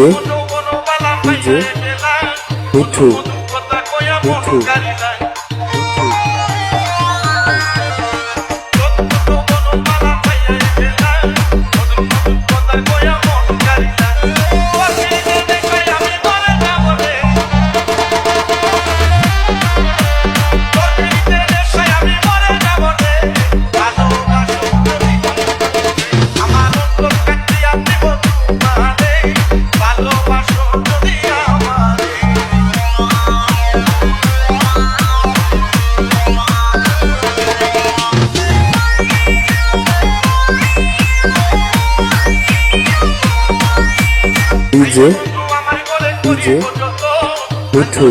DJ DJ Mithu Mithu. DJ DJ Mithu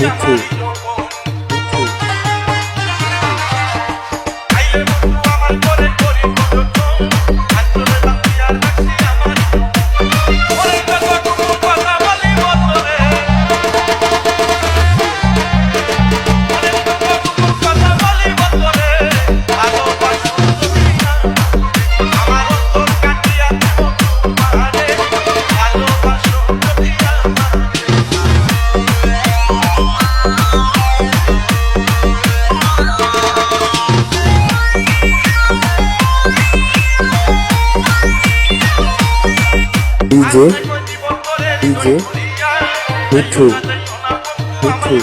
Mithu. DJ DJ Mithu Mithu